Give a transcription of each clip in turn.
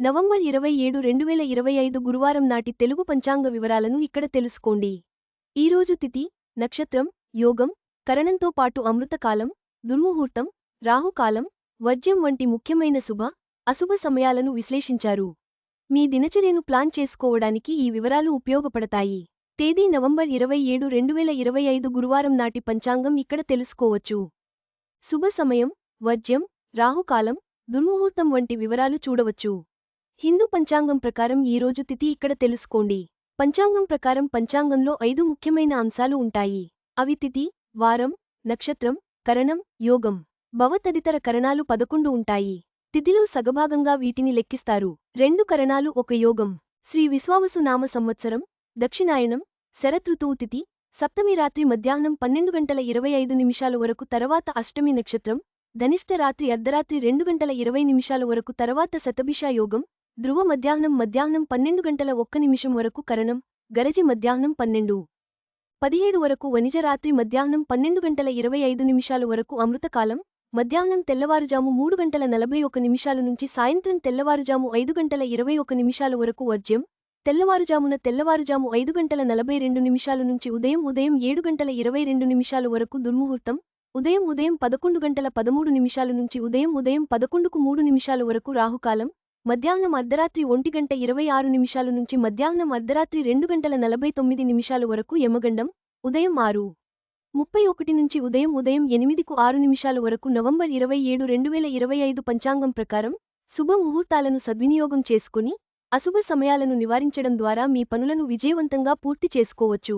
November ఇరవై ఏడు రెండు వేల ఇరవై ఐదు గురువారం నాటి తెలుగు పంచాంగ వివరాలను ఇక్కడ తెలుసుకోండి. ఈరోజు తిథి నక్షత్రం యోగం కరణంతో పాటు అమృతకాలం దుర్ముహూర్తం రాహుకాలం వర్జ్యం వంటి ముఖ్యమైన శుభ అశుభ సమయాలను విశ్లేషించారు. మీ దినచర్యను ప్లాన్ చేసుకోవడానికి ఈ వివరాలు ఉపయోగపడతాయి. తేదీ నవంబర్ ఇరవై ఏడు రెండు వేల ఇరవై ఐదు గురువారం నాటి పంచాంగం ఇక్కడ తెలుసుకోవచ్చు. శుభ సమయం వర్జ్యం రాహుకాలం దుర్ముహూర్తం వంటి వివరాలు చూడవచ్చు. హిందూ పంచాంగం ప్రకారం ఈరోజు తిథి ఇక్కడ తెలుసుకోండి. పంచాంగం ప్రకారం పంచాంగంలో ఐదు ముఖ్యమైన అంశాలు ఉంటాయి. అవి తిథి వారం నక్షత్రం కరణం యోగం. భవ తదితర కరణాలు పదకొండు ఉంటాయి. తిథిలో సగభాగంగా వీటిని లెక్కిస్తారు. రెండు కరణాలు ఒక యోగం. శ్రీ విశ్వావసు నామ సంవత్సరం దక్షిణాయనం శరతృతువు తిథి సప్తమి రాత్రి మధ్యాహ్నం పన్నెండు గంటల ఇరవై ఐదు నిమిషాల వరకు తర్వాత అష్టమి నక్షత్రం ధనిష్ట రాత్రి అర్ధరాత్రి రెండు గంటల ఇరవై నిమిషాల వరకు తర్వాత శతభిషా యోగం ధ్రువ మధ్యాహ్నం మధ్యాహ్నం పన్నెండు గంటల ఒక్క నిమిషం వరకు కరణం గరజి మధ్యాహ్నం పన్నెండు. పదిహేడు వరకు వనిజరాత్రి మధ్యాహ్నం పన్నెండు గంటల ఇరవై ఐదు నిమిషాల వరకు అమృతకాలం మధ్యాహ్నం తెల్లవారుజాము మూడు గంటల నలభై ఒక నిమిషాలు నుంచి సాయంత్రం తెల్లవారుజాము ఐదు గంటల ఇరవై ఒక నిమిషాల వరకు వర్జ్యం తెల్లవారుజామున తెల్లవారుజాము ఐదు గంటల నలభై రెండు నిమిషాల నుంచి ఉదయం ఉదయం ఏడు గంటల ఇరవై రెండు నిమిషాల వరకు దుర్ముహూర్తం ఉదయం ఉదయం పదకొండు గంటల పదమూడు నిమిషాల నుంచి ఉదయం ఉదయం పదకొండుకు మూడు నిమిషాల వరకు రాహుకాలం మధ్యాహ్నం అర్ధరాత్రి ఒంటి గంట ఇరవై ఆరు నిమిషాలు నుంచి మధ్యాహ్నం అర్ధరాత్రి రెండు గంటల నలభై తొమ్మిది నిమిషాల వరకు యమగండం ఉదయం ఆరు. ముప్పై ఒకటి నుంచి ఉదయం ఉదయం ఎనిమిదికు ఆరు నిమిషాల వరకు నవంబర్ ఇరవై ఏడు రెండు వేల ఇరవై ఐదు పంచాంగం ప్రకారం శుభ ముహూర్తాలను సద్వినియోగం చేసుకుని అశుభ సమయాలను నివారించడం ద్వారా మీ పనులను విజయవంతంగా పూర్తి చేసుకోవచ్చు.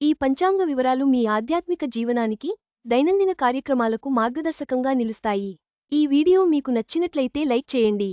ఈ పంచాంగ వివరాలు మీ ఆధ్యాత్మిక జీవనానికి దైనందిన కార్యక్రమాలకు మార్గదర్శకంగా నిలుస్తాయి. ఈ వీడియో మీకు నచ్చినట్లయితే లైక్ చేయండి.